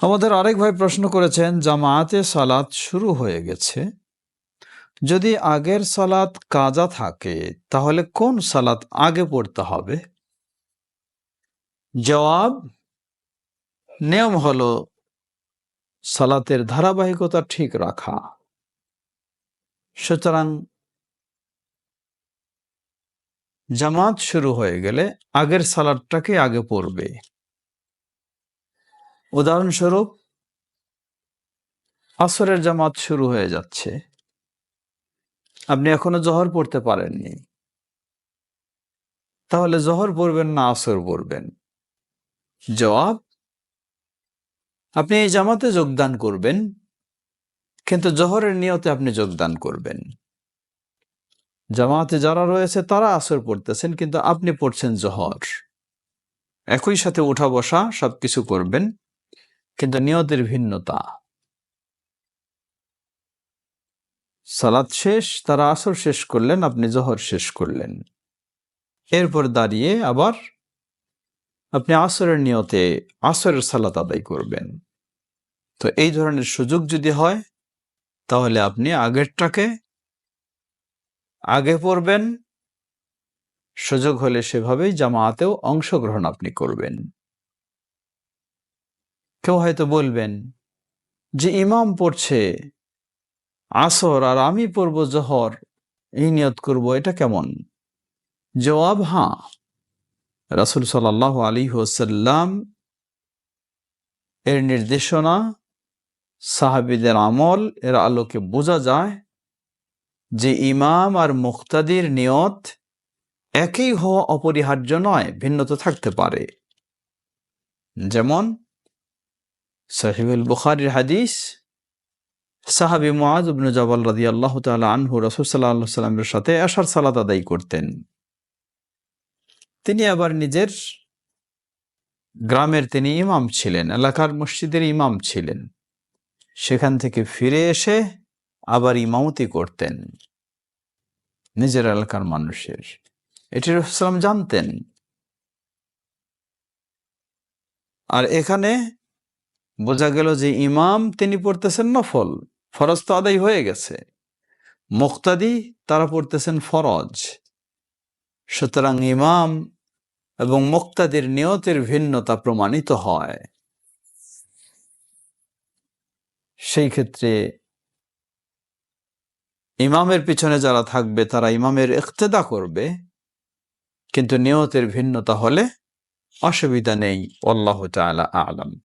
আমাদের আরেক ভাই প্রশ্ন করেছেন, জামায়াতে সালাত শুরু হয়ে গেছে। যদি আগের সালাত কাজা থাকে, তাহলে কোন সালাত আগে পড়তে হবে? জবাব, নিয়ম হলো সালাতের ধারাবাহিকতা ঠিক রাখা। সুতরাং জামাত শুরু হয়ে গেলে আগের সালাদটাকে আগে পড়বে। উদাহরণস্বরূপ, আসরের জামাত শুরু হয়ে যাচ্ছে। আপনি এখনও জহর পড়তে পারেননি। তাহলে জহর পড়বেন না, আসর পড়বেন? জবাব, আপনি এই জামাতে যোগদান করবেন, কিন্তু জহরের নিয়তে আপনি যোগদান করবেন। জামাতে যারা রয়েছে, তারা আসর পড়তেছেন, কিন্তু আপনি পড়ছেন জহর। একই সাথে উঠা বসা সবকিছু করবেন। কিন্তু নিয়তের ভিন্নতা। সালাদ শেষ, তারা আসর শেষ করলেন, আপনি জহর শেষ করলেন। এরপর দাঁড়িয়ে আবার আপনি আসরের নিয়তে আসরের সালাত আদায় করবেন। তো এই ধরনের সুযোগ যদি হয়, তাহলে আপনি আগেরটাকে আগে পড়বেন। সুযোগ হলে সেভাবেই জামাতেও অংশগ্রহণ আপনি করবেন। কেউ হয়তো বলবেন যে ইমাম পড়ছে, আসর আর আমি পড়ব জহর, এই নিয়ত করব, এটা কেমন? জবাব, হাঁ। রাসুল সাল্লাহ আলী হোসাল্লাম এর নির্দেশনা, সাহাবিদের আমল, এর আলোকে বোঝা যায় যে ইমাম আর মুক্তাদির নিয়ত একই হওয়া অপরিহার্য নয়, ভিন্নতা থাকতে পারে। যেমন সাহিবুল বুখারির হাদিস। সাহাবি মুআজ ইবনে জাবাল রাদিয়াল্লাহু তাআলা আনহু রাসূল আলাইহি সাল্লামের সাথে আশার সালাত আদায় করতেন। তিনি আবার নিজের গ্রামের তিনি ইমাম ছিলেন, এলাকার মসজিদের ইমাম ছিলেন। সেখান থেকে ফিরে এসে আবার ইমামতি করতেন। নিজের এলাকার মানুষের। এটি রসুলাম জানতেন। আর এখানে বোঝা গেল যে ইমাম তিনি পড়তেছেন নফল, ফরজ তো আদায় হয়ে গেছে। মুক্তাদি তারা পড়তেছেন ফরজ। সুতরাং ইমাম এবং মুক্তাদির নিয়তের ভিন্নতা প্রমাণিত হয়। সেই ক্ষেত্রে ইমামের পিছনে যারা থাকবে, তারা ইমামের ইক্তেদা করবে। কিন্তু নিয়তের ভিন্নতা হলে অসুবিধা নেই। আল্লাহ আলম।